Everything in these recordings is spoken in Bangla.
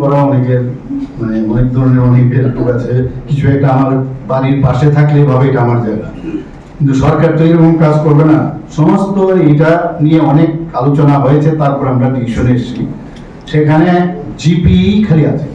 করা অনেকের মানে অনেক ধরনের অনেকের লোক আছে। কিছু একটা আমার বাড়ির পাশে থাকলে ভাবে এটা আমার জায়গা কিন্তু সরকার তো এরকম কাজ করবে না। সমস্ত এটা নিয়ে অনেক আলোচনা হয়েছে, তারপর আমরা ডিসিশনে এসেছি। সেখানে জিপি খালি আছে।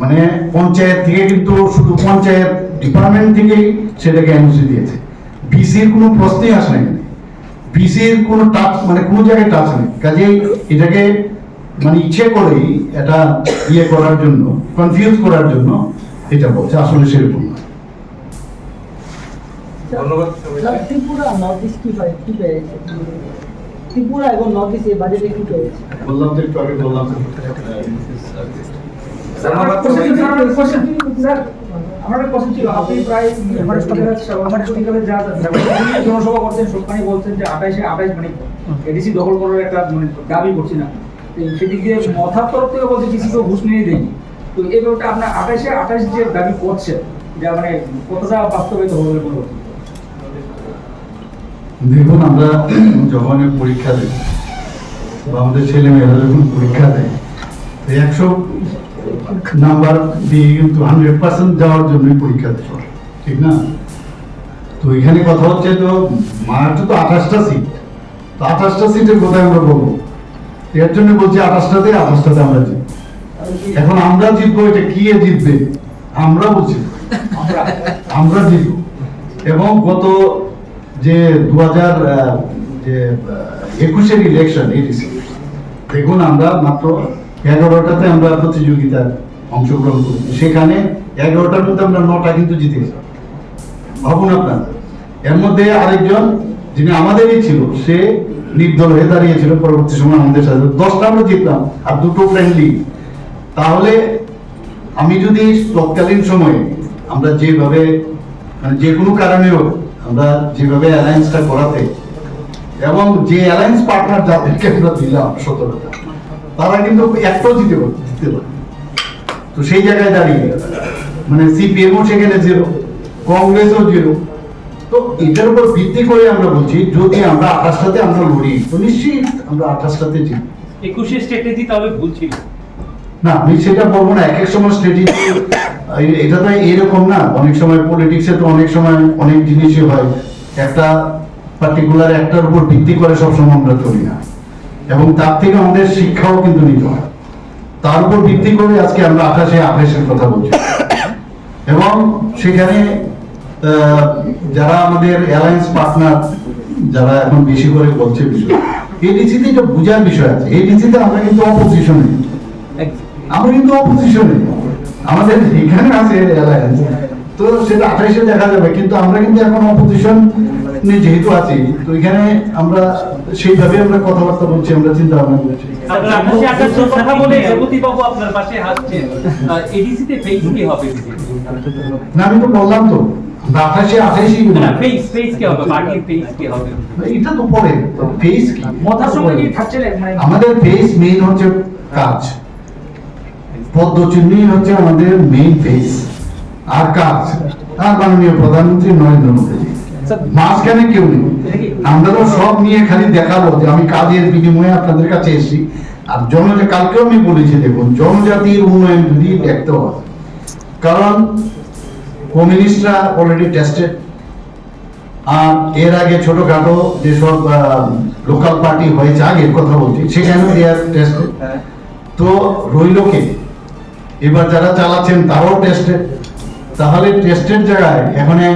মানে পঞ্চায়েত থেকে কিন্তু শুধু পঞ্চায়েত ডিপার্টমেন্ট থেকেই সেটাকে এনওসি দিয়েছে। বিসির কোনো প্রশ্নই আসে না এখানে বিসির কোনো টাচ মানে কোনো জায়গায় টাচ নেই। কাজেই এটাকে মানে ইচ্ছে করেই এটা ইয়ে করার জন্য কনফিউজ করার জন্য এটা বলছে আসলে সেরকম না। ত্রিপুরা নর্থ ইস্ট কি পায় কি পেয়েছে ত্রিপুরা এবং নর্থ ইস্ট এই বাজেটে কি পেয়েছে বললাম তো একটু আগে বললাম তো। ধন্যবাদ স্যার আমার একটা কোশ্চেন ছিল আপনি প্রায় এভারেজ স্টকের স্টকের যা জনসভা করছেন সবখানে বলছেন যে আঠাইশে আঠাইশ মানে এডিসি দখল করার একটা মানে দাবি করছি না। তো তরফ বলছে ডিসি কেউ ঘুষ নিয়ে দেয়নি। তো এই ব্যাপারটা আপনার আঠাইশে আঠাইশ যে দাবি করছে যা মানে কতটা বাস্তবায়িত হবে মনে হচ্ছে? দেখুন, আমরা যখন পরীক্ষা দিই বা আমাদের ছেলে মেয়েরা যখন পরীক্ষা দেয় একশো নাম্বার দিয়ে কিন্তু হান্ড্রেড পার্সেন্ট যাওয়ার জন্যই পরীক্ষা সবাই। ঠিক না? তো এখানে কথা হচ্ছে তো মার্চে তো আঠাশটা সিট তো আঠাশটা সিটের কোথায় আমরা বলব। এর জন্য বলছি আঠাশটাতে আঠাশটাতে আমরা জিতবো এখন আমরা জিতবো, এটা কি জিতবে? আমরা বলছি। আমরা জিতব। এবং গত যে দু হাজার যে একুশের ইলেকশন এডিসি দেখুন আমরা মাত্র এগারোটাতে আমরা প্রতিযোগিতায় অংশগ্রহণ করি সেখানে এগারোটার মধ্যে আমরা নটা কিন্তু জিতেছি ভাবুন আপনার। এর মধ্যে আরেকজন, যিনি আমাদেরই ছিল, সে নির্দল হয়ে দাঁড়িয়েছিল পরবর্তী সময় আমাদের সাথে। দশটা আমরা জিতলাম, আর দুটো ফ্রেন্ডলি তাহলে আমি যদি তৎকালীন সময়ে আমরা যেভাবে মানে যে কোনো কারণে হোক, আমরা যেভাবে অ্যালায়েন্সটা করাতে এবং যে অ্যালায়েন্স পার্টনার যাদেরকে আমরা দিলাম সতেরোটা, তারা কিন্তু একটাও জিতে জিততে পারে। তো সেই জায়গায় দাঁড়িয়ে মানে সিপিএমও সেখানে জিরো কংগ্রেসও জিরো তো এটার উপর ভিত্তি করে আমরা বলছি যদি আমরা আঠাশটাতে আমরা লড়ি তো নিশ্চিত আমরা আঠাশটাতে জিতবো একুশে স্ট্র্যাটেজি তাহলে ভুল ছিল। না আমি সেটা বলব না এক এক সময় স্ট্র্যাটেজি এটা তো এরকম না অনেক সময় পলিটিক্সে তো অনেক সময় অনেক জিনিসই হয়। একটা পার্টিকুলার একটার উপর ভিত্তি করে সবসময় আমরা চলি না। এবং তার থেকে আমাদের শিক্ষাও কিন্তু নিতে হয়। তার উপর ভিত্তি করে আজকে আমরা আকাশে আকাশের কথা বলছি। এবং সেখানে যারা আমাদের অ্যালায়েন্স পার্টনার যারা এখন বেশি করে বলছে বিষয় এডিসিতে এটা বোঝার বিষয় আছে এডিসিতে আমরা কিন্তু অপোজিশনে আমরা কিন্তু অপোজিশনে আমাদের এখানে আছে অ্যালায়েন্স তো সেটা আঠাইশে দেখা যাবে কিন্তু আমরা কিন্তু এখন অপোজিশন যেহেতু আছি তো এখানে আমরা সেইভাবে আমরা কথাবার্তা বলছি আমরা চিন্তা ভাবনা করছি না আমি তো বললাম তো। আমরা আঠাশে আঠাইশই না ফেস ফেস কি হবে পার্টির ফেস কি হবে। এটা তো পরে ফেস কি? মথার সঙ্গে কি থাকছে আমাদের ফেস মেইন হচ্ছে কাজ। পদ্মচিহ্নই হচ্ছে আমাদের মেইন ফেস আর কাজ? আর মাননীয় প্রধানমন্ত্রী নরেন্দ্র মাঝখানে কেউ নেই। আমরা তো সব নিয়ে খালি দেখাবো যে আমি কাজের বিনিময়ে আপনাদের কাছে এসেছি। আর জনজাতি কালকেও আমি বলেছি দেখুন জনজাতির উন্নয়ন যদি দেখতে হয় কারণ কমিউনিস্টরা অলরেডি টেস্টেড আর এর আগে ছোটখাটো যেসব লোকাল পার্টি হয়েছে আগের কথা বলছি সেখানেও এয়ার টেস্ট তো রইল কে? এবার যারা চালাচ্ছেন তারাও টেস্টেড তাহলে টেস্টের জায়গায় এখানে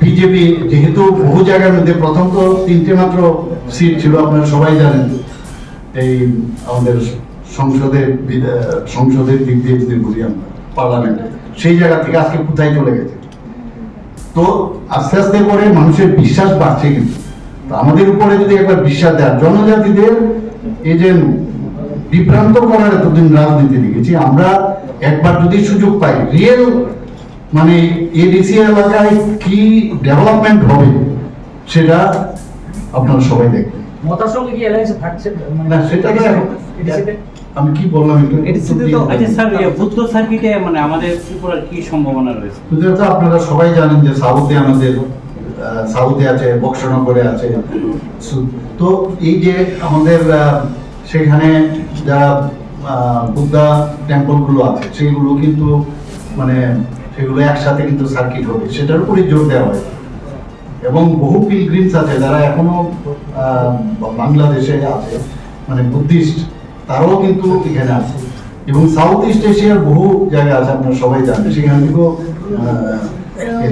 বিজেপি যেহেতু বহু জায়গার মধ্যে প্রথম তো তিনটে মাত্র সিট ছিল আপনারা সবাই জানেন এই আমাদের সংসদের সংসদের দিক দিয়ে যদি বলি আমরা পার্লামেন্টে সেই জায়গা থেকে আজকে কোথায় চলে গেছে। তো আস্তে আস্তে করে মানুষের বিশ্বাস বাড়ছে কিন্তু। আমাদের উপরে যদি একবার বিশ্বাস দেয় জনজাতিদের এই যে বিভ্রান্ত করার এতদিন রাজনীতি দেখেছি, আমরা একবার যদি সুযোগ পাই রিয়েল মানে এডিসি এলাকায় কি ডেভেলপমেন্ট হবে, সেটা আপনারা সবাই দেখবেন। মথার সঙ্গে কি অ্যালায়েন্সে থাকছে? মানে না সেটা তো আমি কি বললাম তো আচ্ছা স্যার বুদ্ধ সার্কিটে মানে আমাদের ত্রিপুরার কি সম্ভাবনা রয়েছে? তো আপনারা সবাই জানেন যে সাউথে আমাদের সাউথে আছে বক্সনগরে আছে। তো এই যে আমাদের আহ, সেখানে যারা বুদ্ধা টেম্পলগুলো আছে সেগুলো কিন্তু মানে সেগুলো একসাথে কিন্তু সার্কিট হবে। সেটার উপরে জোর দেওয়া হয়। এবং বহু পিলগ্রিমস আছে যারা এখনও বাংলাদেশে আছে মানে বুদ্ধিস্ট, তারাও কিন্তু এখানে আছে। এবং সাউথ ইস্ট এশিয়ার বহু জায়গা আছে, আপনারা সবাই জানেন, সেখান থেকেও এই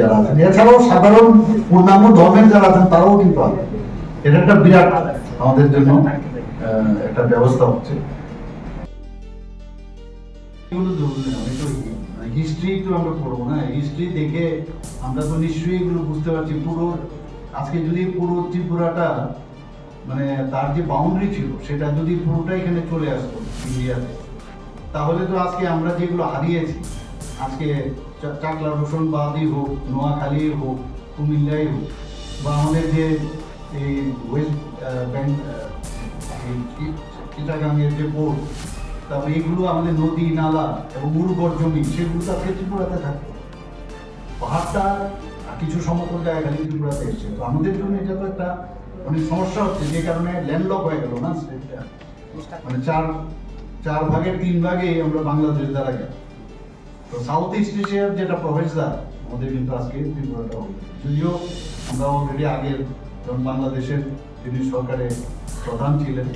যারা আছেন। এছাড়াও সাধারণ অন্যান্য ধর্মের যারা আছেন, তারাও কিন্তু আছে। এটা একটা বিরাট আমাদের জন্য একটা ব্যবস্থা হচ্ছে। হিস্ট্রি তো আমরা পড়ব না হিস্ট্রি দেখে আমরা তো নিশ্চয়ই এগুলো বুঝতে পারছি। পুরো, আজকে যদি পুরো ত্রিপুরাটা মানে তার যে বাউন্ডারি ছিল, সেটা যদি পুরোটা এখানে চলে আসতো ইন্ডিয়াতে, তাহলে তো আজকে আমরা যেগুলো হারিয়েছি, আজকে চাকলা রোশন বাদই হোক নোয়াখালী হোক কুমিল্লাই হোক, বা আমাদের যে এই ওয়েস্ট ব্যাংক চিটাগাংয়ের যে পোর্ট তারপরে এগুলো আমাদের নদী, নালা এবং উর্বর জমি সেগুলো আজকে ত্রিপুরাতে থাকে পাহাড়টা কিছু সমতল জায়গা খালি ত্রিপুরাতে এসছে। তো আমাদের জন্য এটা তো একটা মানে সমস্যা হচ্ছে, যে কারণে ল্যান্ডলক হয়ে গেল না স্টেটটা মানে চার চার ভাগের তিন ভাগে আমরা বাংলাদেশ দ্বারা গেল তো সাউথ ইস্ট এশিয়ার যেটা প্রবেশদ্বার আমাদের কিন্তু আজকে ত্রিপুরাটা হবে। যদিও আমরা অলরেডি আগের যখন বাংলাদেশের যিনি সরকারে প্রধান ছিলেন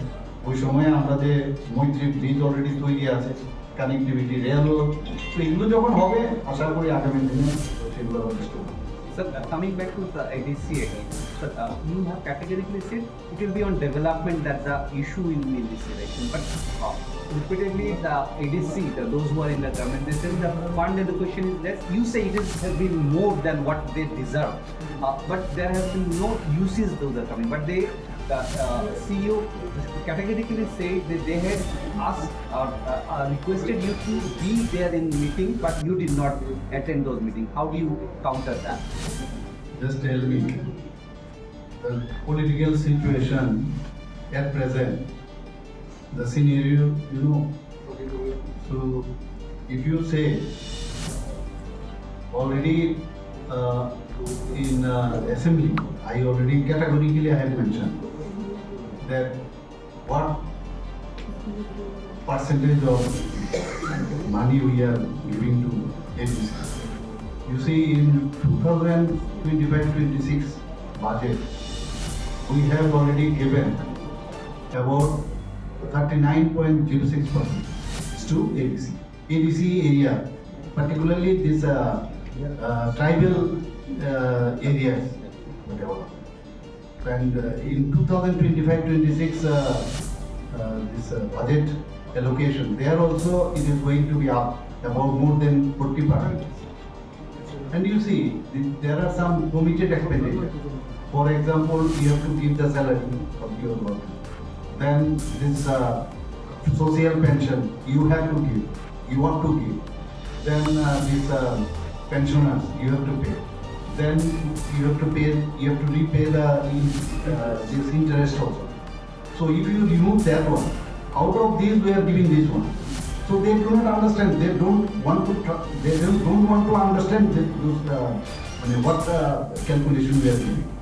ওই সময়ে আমরা যে মৈত্রী ব্রিজ অলরেডি তৈরি আছে কানেক্টিভিটি রেলও তো এগুলো যখন হবে আশা করি আগামী দিনে সেগুলো Sir, uh, coming back to the ADC again, sir, uh, you have categorically said it will be on development that the issue will be in this election, but uh, repeatedly the ADC, the, those who are in the government, they say the fund education is less. You say it is, has been more than what they deserve, uh, but there have been no uses those are coming, but they, the uh, CEO categorically said that they had asked or uh, uh, requested you to be there in meeting, but you did not attend those meetings. How do you counter that? Just tell me, the political situation at present, the scenario, you know. So if you say already uh, in uh, assembly, I already categorically I have mentioned that what percentage of money we are giving to ADC. You see, in 2025-26 budget, we have already given about 39.06 percent to ADC. ADC area, particularly this uh, uh, tribal uh, areas. And uh, in 2025-26, uh, uh, this budget allocation, there also it is going to be up about more than 40 percent. And you see, th- there are some committed expenditure. For example, you have to give the salary of your work. Then this uh, social pension, you have to give, you want to give. Then uh, this uh, pensioners, you have to pay. Then you have to pay, you have to repay the uh, this interest also. So if you remove that one, out of these we are giving this one. So they do not understand, they don't want to, they don't don't want to understand those, uh, I mean, what uh, calculation we are giving.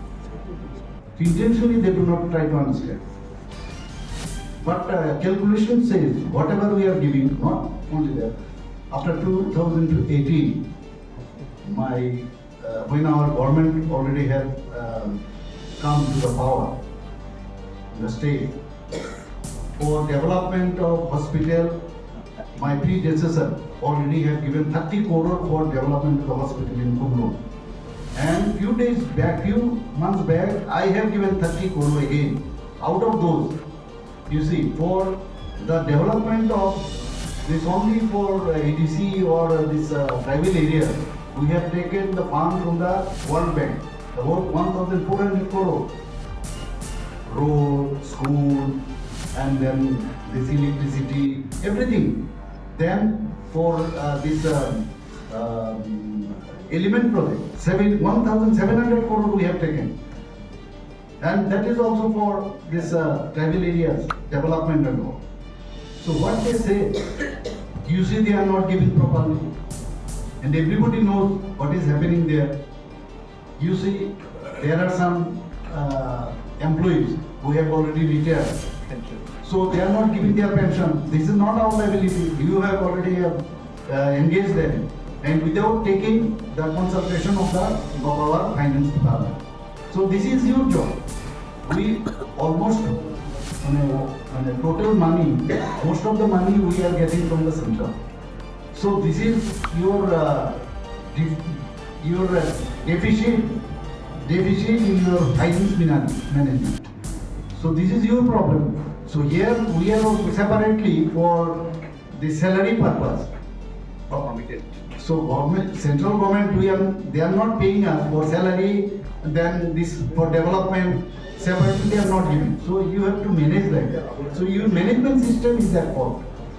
Intentionally, they do not try to understand. But uh, calculation says whatever we are giving, not only that, after 2018, my, when our government already had um, come to the power, the state, for development of hospital, my predecessor already had given 30 crore for development of the hospital in Kumlu. And few days back, few months back, I have given 30 crore again. Out of those, you see, for the development of this only for uh, ADC or uh, this uh, area, we have taken the fund from the World Bank, about 1,400 crore road, school, and then this electricity, everything. Then for uh, this um, um, element project, seven, 1,700 crore we have taken. And that is also for this uh, tribal areas, development and all. So what they say, you see they are not giving properly. And everybody knows what is happening there. You see, there are some uh, employees who have already retired. Pension. So they are not giving their pension. This is not our liability. You have already uh, uh, engaged them. And without taking the consultation of the of our finance department. So this is your job. We almost on a, on a total money, most of the money we are getting from the center. So this is your uh, your uh, deficit deficit in your finance manag- management. So this is your problem. So here we are separately for the salary purpose. Committed. So government, central government, we are, they are not paying us for salary, then this for development, separately they are not giving. So you have to manage that. So your management system is at fault.